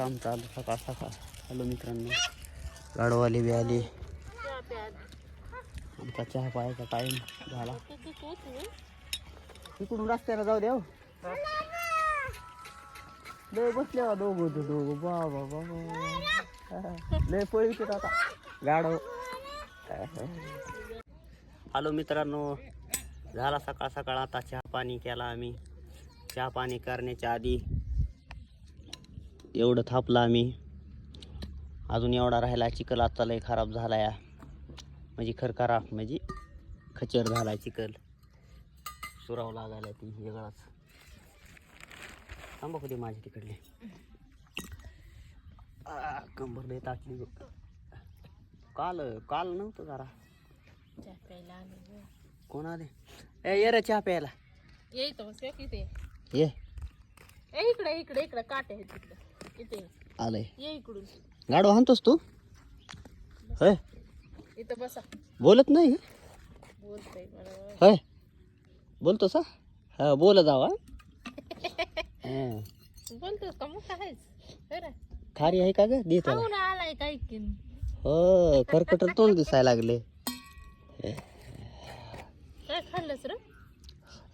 काम चालू सकाळ सकाळ. हॅलो मित्रांनो गाडवाले बी आले. आमचा चहा पायाचा टाईम झाला. इकडून रस्त्याला जाऊ द्या हो. लय बसले बा दोघं तो दोघं. बाबा बाबा लय पळीत आता. गाडव हॅलो मित्रांनो झाला सकाळ सकाळ. आता चहा पाणी केला आम्ही. चहा पाणी करण्याच्या आधी एवढं थापलं आम्ही. अजून एवढा राहिला चिखल आता लय खराब झाला या. म्हणजे खरखरा म्हणजे खचर झाला चिखल. सुराव लागायला ती वेगळाच. थांबा कधी माझी तिकडले. कंबर लय ताटली. काल काल नव्हतं जरा. कोण आले? ए ये रे चहा प्यायला. येतो ये इकडे इकडे इकडे काटे आहेत तिकडे. इथे. आलंय. ये इकडून. गाडो हाणतोस तू? होय? इथं बसा. बोलत नाही बोलतोय बरं होय? बोलतोस हा? हा बोल जावा. बोलतोस का? मग कायच बरं खारी आहे का ग? दे त्याला. खाऊन आलाय काय की? हो खरकट तोंड दिसायला लागले. काय खाल्लंस रे?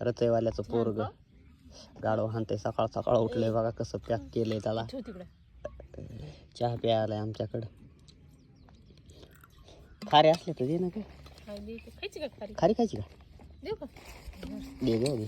रचयवाल्याचं पोरग. गाडो हाणते सकाळ सकाळ उठले बघा कसं पॅक केलंय त्याला. चहा प्यायलाय आमच्याकडं. खारे असले तर दे ना काय खारी खायची का दे ग दे.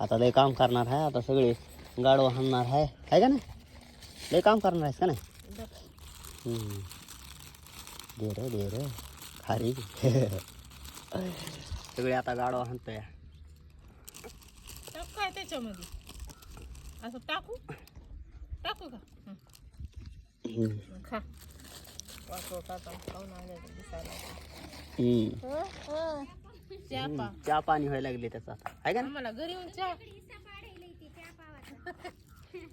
आता लय काम करणार आहे आता सगळे गाडो हाणणार आहे आहे का नाही? लय काम करणार आहेस का नाही. दे. रे दे रे. खारी सगळे आता गाडो हाणतोय. त्याच्यामध्ये. असं टाकू? टाकू का? हं. खा. का आले. चहा पाणी व्हायला लागले त्याचा. आहे का आम्हाला घरी येऊन चहा?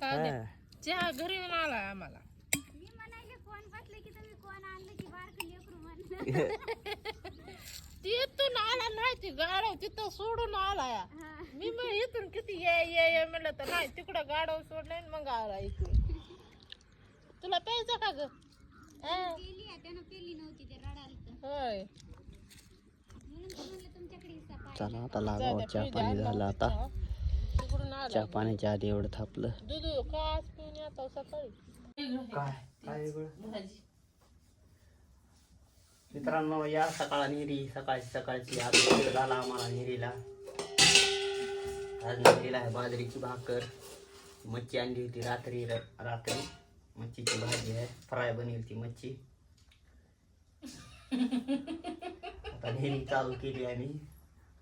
हा. चहा घरी येऊन आलाय आम्हाला. ती इथून आला नाही ती गाडव तिथं सोडून आलाय मी मग इथून किती ये ये ये? म्हणलं तर नाही तिकडं गाडव सोडलं आणि मग आला इकडे तुला प्यायचं का ग? होय. चला आता लागावं चहा पाणी झालं आता. तिकडून आला. चहा पाण्याच्या आधी एवढं थापलं. दूध काच पिऊन येतो सकाळी. काय? काय वेगळं? भाजी. मित्रांनो या सकाळ निरी सकाळची सकाळची आज झाला आम्हाला निरीला. आज निरीला आहे बाजरीची भाकर. मच्छी आणली होती रात्री र- रात्री. मच्छीची भाजी आहे. फ्राय बनली होती मच्छी. आता नेहमी चालू केली आम्ही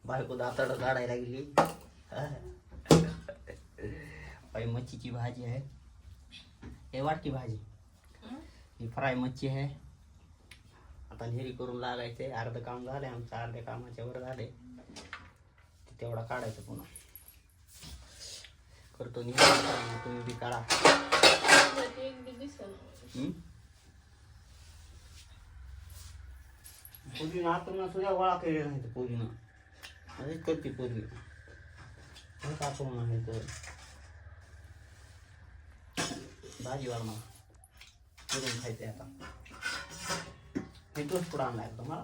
बायको दातड काढायला लागली. बाई मच्छीची भाजी आहे. हे वाटकी भाजी. ही फ्राय मच्छी आहे. आता निरी करून लागायचे अर्ध काम झाले आमचं अर्ध्या कामाच्या वर झाले तेवढा काढायचं पुन्हा. करतो निहारी तुम्ही बी काढा पूर्वीनं आता आतून सुद्धा गोळा केलेला नाही पूर्वीनं अरे करते पूर्वी टाकून नाही तर? भाजी करून खायचे आता. हे तोच पुढं आणलाय तुम्हाला.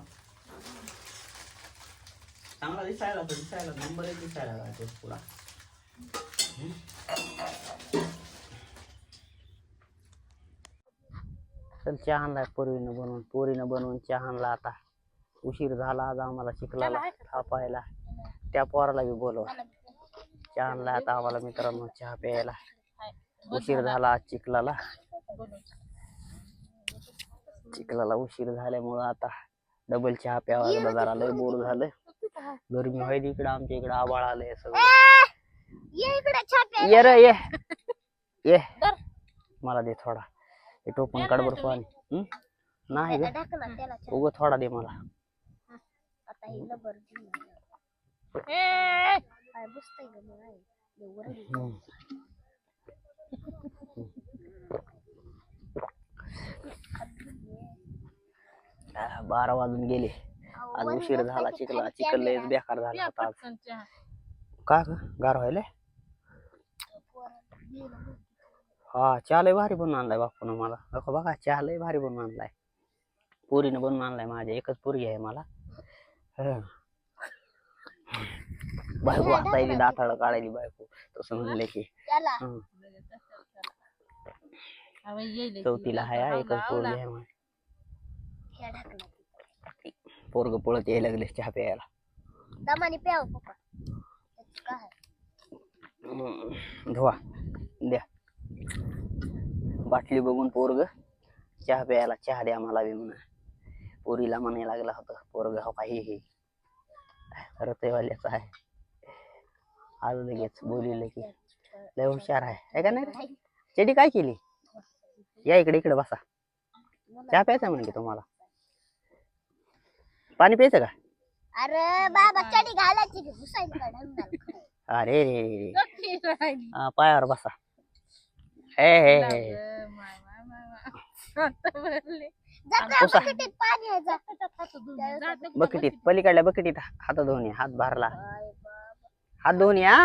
चांगला दिसायला तर दिसायला नंबर एक दिसायला लागला तोच पुढा. चल चहा आणलाय पोरीनं बनवून. पोरीनं बनवून चहा आणला आता. उशीर झाला आज आम्हाला शिकला थापायला. त्या पोराला बी बोलव. चहा आणलाय आता आम्हाला मित्रांनो चहा प्यायला. उशीर झाला आज चिखलाला चिखलाला उशीर झाल्यामुळं आता डबल चहा प्यावा लागला जरा लय बोर झालं गरमी व्हायची इकडं आमच्या इकडं आबाळ आलंय सगळं. ये रे ये. ये. मला दे थोडा. हे टोपण काढ बरं पाणी. हं? नाही ग. उग थोडा दे मला. ए, बारा वाजून गेले. आज उशीर झाला चिखला चिखल लयच बेकार झाला होता आज. का ग? गार व्हायला हा चहा लय भारी बनवून आणलाय बापून मला. नको बघा चहा लय भारी बनवून आणलाय. पोरीनं बनवून आणलाय माझ्या. एकच पोरगी आहे मला. हं. बायको हसायली दाताळ काढायली बायको. तसं म्हणले की. चौथीला. आहे एकच पोरगी. आहे. ह्या. पोरग पळत यायला लागले चहा प्यायला. दमाने प्याव पप्पा. त्याचं काय हम्म. धुवा. द्या. बाटली बघून पोरग. चहा प्यायला चहा द्या मला बी म्हणा पोरीला म्हणायला लागला होता पोरग हो काही हे रतेवाल्याचा आहे. आज लगेच बोलिले की लय हुशार आहे. है का नाही रे? चेडी काय केली? या इकडे इकडे बसा. चहा प्यायचा म्हणे की तुम्हाला? पाणी प्यायचं का अरे बाबा चडी घालायची की का? अरे रे रे रे. हा, पायावर बसा हे हे हे. जा त्या पुसा. बकेटीत पाणी आहे जा पलीकडल्या बकेटीत हात धुवून ये, हात भरला. हात धुवून या.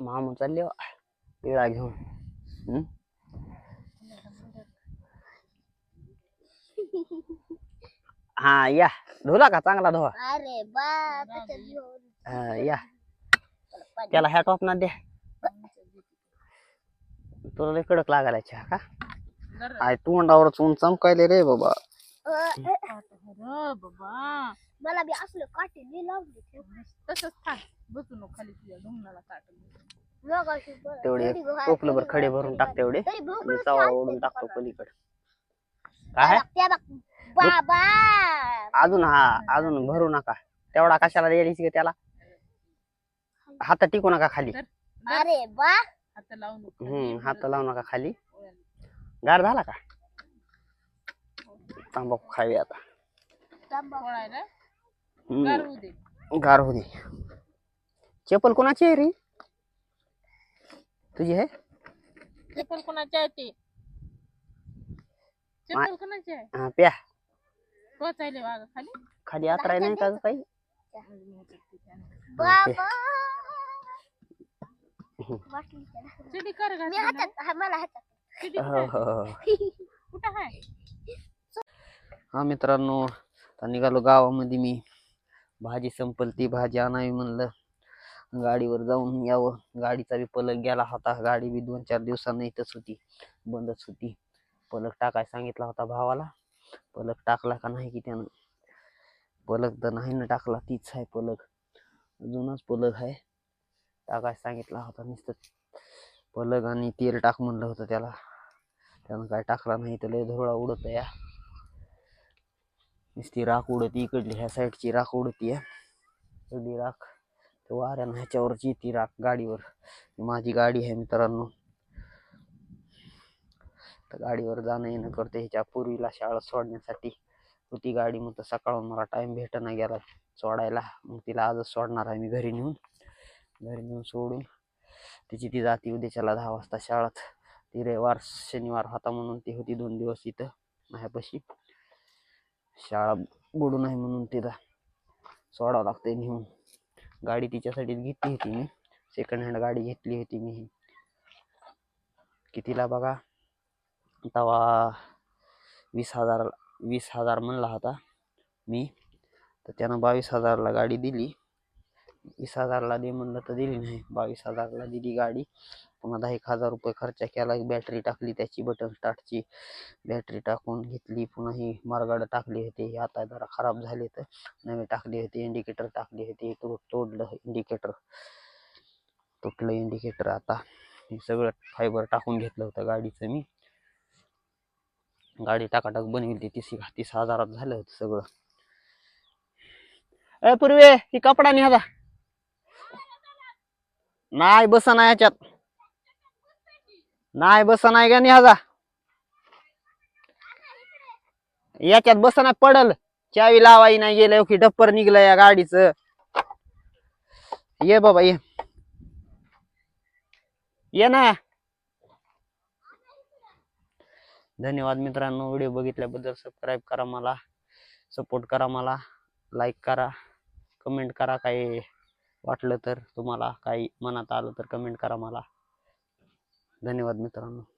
मामू चालले हो. पिळा घेऊन हम्म? हा या. धुला का चांगला धुवा? अरे बाप हा, या. त्याला ह्या टॉप ना द्या. तुला लय कडक लागायला चहा का? आय तोंडावर चून चमकायले रे बाबा. मला बी असलं काटे लई लावले ते. तसंच थांब. बसू नको खाली तुझ्या बरं. तेवढे टोपलं भर खडे भरून टाक तेवढे. तरी भोपळं मी चवा चालतंय ओढून टाकतो. पलीकडे. काय? त्या बघ, बाबा! अजून हा अजून भरू नका. तेवढा कशाला द्यायची का त्याला? हात टिकू नका खाली. अरे बा हात लावू नको. हम्म हात लावू नका खाली. गार झाला का? तांबाखू खावी आता. तंबाखू. पोळायला हम्म, गारवू दे. गार होऊ दे. चप्पल कोणाची आहे रे? तुझी आहे? चप्पल कोणाची आहे ते? चप्पल कोणाची आहे? हा, प्या. पोचायले वागा खाली. खाली यात्रा नाही का काही? बाबा वाटली त्याला. चिडी कर मी घातली हातात हा, मला हातात. चिडी हो, हो, हो. कुठं आहे हा मित्रांनो आता निघालो गावामध्ये मी. भाजी संपल ती भाजी आणावी म्हणलं. गाडीवर जाऊन यावं. गाडीचा बी पलक गेला होता. गाडी बी दोन चार दिवसानं इथंच होती. बंदच होती. पलक टाकाय सांगितला होता भावाला. पलक टाकला का नाही की त्यानं? पलक तर नाही ना टाकला तीच आहे पलक. अजूनच पलक आहे. टाकाय सांगितला होता नुसतं. पलक आणि तेल टाक म्हणलं होतं त्याला. त्यानं काय टाकला नाही तर लय धुरळा उडत या. नुसती राख उडती इकडली ह्या साईडची राख उडती इकडली राख. ते वाऱ्यानं ह्याच्यावरची ती राख गाडीवर. माझी गाडी आहे मित्रांनो. गाडीवर जाणं येणं करते. ह्याच्या पूर्वीला शाळा सोडण्यासाठी होती गाडी. मग तर सकाळून मला टाईम भेटना गेला सोडायला. मग तिला आजच सोडणार आहे मी घरी नेऊन. घरी नेऊन सोडून तिची ती जाती उद्याच्याला दहा वाजता शाळात. ती रविवार शनिवार होता म्हणून ती होती दोन दिवस इथं माझ्यापाशी शाळा बुडू नाही म्हणून तिला सोडावं लागते नेऊन. गाडी तिच्यासाठीच घेतली होती मी. सेकंड हँड गाडी घेतली होती मी. कितीला बघा? तवा वीस हजार वीस हजार म्हणला होता मी. तर त्यानं बावीस हजारला गाडी दिली. वीस हजारला दे म्हणलं तर दिली नाही. बावीस हजारला दिली गाडी. पुन्हा दहा एक हजार रुपये खर्च केला. बॅटरी टाकली त्याची बटन स्टार्टची. बॅटरी टाकून घेतली. पुन्हा ही मारगाडं टाकली होती. हे आता जरा खराब झाले तर नवे टाकली होती. इंडिकेटर टाकली होती. तो तोडलं इंडिकेटर. तुटलं इंडिकेटर आता. हे सगळं फायबर टाकून घेतलं होतं गाडीचं मी. गाडी टाकाटाक बनविली तीस तीस हजारात झालं होतं सगळं. ए पूर्वे ही कपडा निघा नाही बस नाही याच्यात. नाही बस नाही का निहाजा याच्यात बस नाही पडल. चावी लावाई नाही गेलं की डप्पर निघलं या गाडीचं. ये बाबा ये. ये ना. धन्यवाद मित्रांनो. व्हिडिओ बघितल्याबद्दल सबस्क्राईब करा मला सपोर्ट करा मला लाईक करा कमेंट करा काही वाटलं तर तुम्हाला काही मनात आलं तर कमेंट करा मला. धन्यवाद मित्रांनो.